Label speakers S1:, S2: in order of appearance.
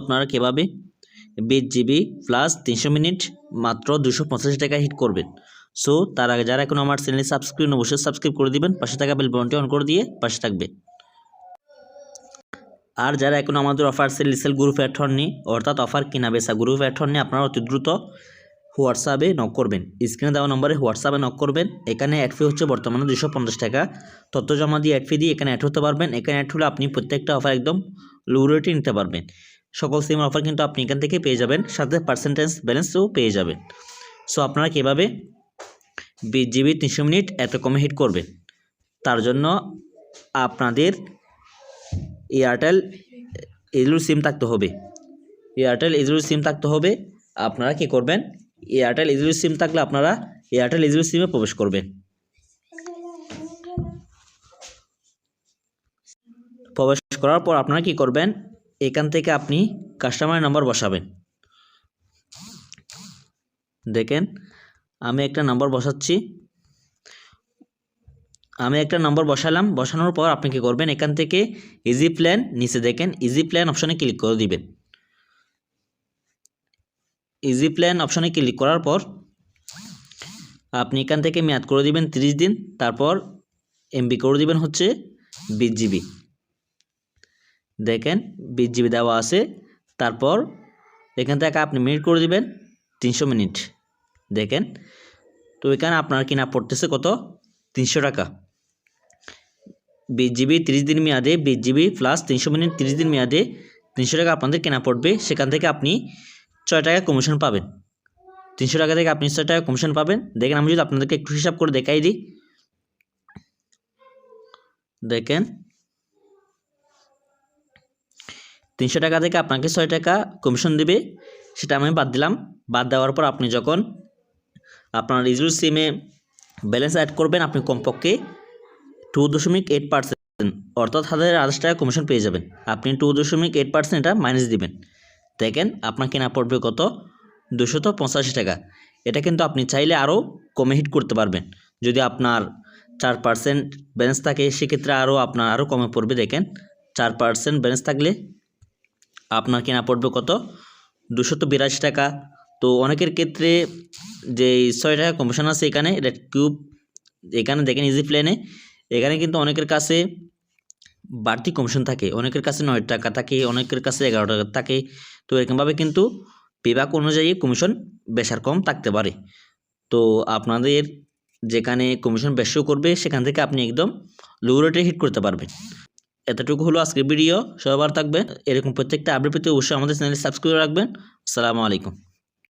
S1: আপনারা কীভাবে বিশ জিবি প্লাস তিনশো মিনিট মাত্র দুশো পঁচাশি টাকা হিট করবেন। সো তার আগে যারা এখন আমার চ্যানেলে সাবস্ক্রাইব অবশ্যই সাবস্ক্রাইব করে দিবেন, পাশে থাকা বেল বটনটি অন করে দিয়ে পাশে থাকবে আর যারা এখন আমাদের offer sale sale group add হননি অর্থাৎ অফার কিনা বেসা গ্রুপ অ্যাড হননি আপনারা অতি দ্রুত হোয়াটসঅ্যাপে নক করবেন। স্ক্রিনে দেওয়া নম্বরে হোয়াটসঅ্যাপে নক করবেন। এখানে অ্যাড ফি হচ্ছে বর্তমানে দুশো পঞ্চাশ টাকা। তথ্য জমা দিয়ে অ্যাড ফি দিয়ে এখানে অ্যাড হতে পারবেন। এখানে অ্যাড হলে আপনি প্রত্যেকটা অফার একদম লো রেটে নিতে পারবেন। সকল সিমের অফার কিন্তু আপনি এখান থেকে পেয়ে যাবেন, সাথে পার্সেন্টেজ ব্যালেন্সও পেয়ে যাবেন। সো আপনারা কীভাবে বিশ জিবি তিনশো মিনিট এত কমে হিট করবেন? তার জন্য আপনাদের এয়ারটেল এজুর সিম থাকতে হবে। এয়ারটেল এজুর সিম থাকতে হবে। আপনারা কি করবেন? এয়ারটেল এজুর সিম থাকলে আপনারা এয়ারটেল এজুর সিমে প্রবেশ করবেন। প্রবেশ করার পর আপনারা কি করবেন? এখান থেকে আপনি কাস্টমার নাম্বার বসাবেন। দেখেন, আমি একটা নাম্বার বসাচ্ছি। আমি একটা নম্বর বসালাম, বসানোর পর আপনি কি করবেন, এখান থেকে ইজি প্ল্যান নিচে দেখেন ইজি প্ল্যান অপশনে ক্লিক করে দিবেন। ইজি প্ল্যান অপশনে ক্লিক করার পর আপনি এখান থেকে মেয়াদ করে দিবেন 30 দিন, তারপর এমবি করে দিবেন হচ্ছে বিশ জিবি দেখেন বিশ জিবি দেওয়া আছে। তারপর এখান থেকে আপনি মিনিট করে দিবেন তিনশো মিনিট। দেখেন, তো এখানে আপনার কিনা পড়তেছে কত? তিনশো টাকা। বিশ জিবি তিরিশ দিন মেয়াদে বিশ জিবি প্লাস তিনশো মিনিট তিরিশ দিন মেয়াদে তিনশো টাকা আপনাদের কেনা পড়বে। সেখান থেকে আপনি ছয় টাকা কমিশন পাবেন। তিনশো টাকা থেকে আপনি ছয় টাকা কমিশন পাবেন। দেখেন, আমি যদি আপনাদেরকে একটু হিসাব করে দেখাই দিই। দেখেন তিনশো টাকা থেকে আপনাকে ছয় টাকা কমিশন দিবে। সেটা আমি বাদ দিলাম। বাদ দেওয়ার পর আপনি যখন আপনার রিজুর সিমে ব্যালেন্স অ্যাড করবেন, আপনি কমপক্ষে টু দশমিক এইট পার্সেন্ট অর্থাৎ হাজার আঠাশ টাকা কমিশন পেয়ে যাবেন। আপনি টু দশমিক এইট পার্সেন্ট এটা মাইনাস দিবেন। দেখেন, আপনার কেনা পড়বে কত? দুশত পঁচাশি টাকা। এটা কিন্তু আপনি চাইলে আরও কমে হিট করতে পারবেন। যদি আপনার চার পার্সেন্ট ব্যালেন্স থাকে, সেক্ষেত্রে আরও আপনার আরও কমে পড়বে। দেখেন, চার পার্সেন্ট ব্যালেন্স থাকলে আপনার কেনা পড়বে কত? দুশত বিরাশি টাকা। তো অনেকের ক্ষেত্রে যে ছয় টাকা কমিশন আছে এখানে রেড কিউব এখানে দেখেন ইজি প্লেনে এখানে কিন্তু অনেকের কাছে বাড়তি কমিশন থাকে। অনেকের কাছে নয় টাকা থাকে, অনেকের কাছে এগারো টাকা থাকে। তো এরকমভাবে কিন্তু বিভাগ অনুযায়ী কমিশন বেশার কম থাকতে পারে। তো আপনাদের যেখানে কমিশন বেশিও করবে, সেখান থেকে আপনি একদম লো রেটে হিট করতে পারবেন। এতটুকু হলো আজকের ভিডিও। সবার থাকবে এরকম প্রত্যেকটা আপডেট পেতে অবশ্যই আমাদের চ্যানেলে সাবস্ক্রাইব রাখবেন। আসসালামু আলাইকুম।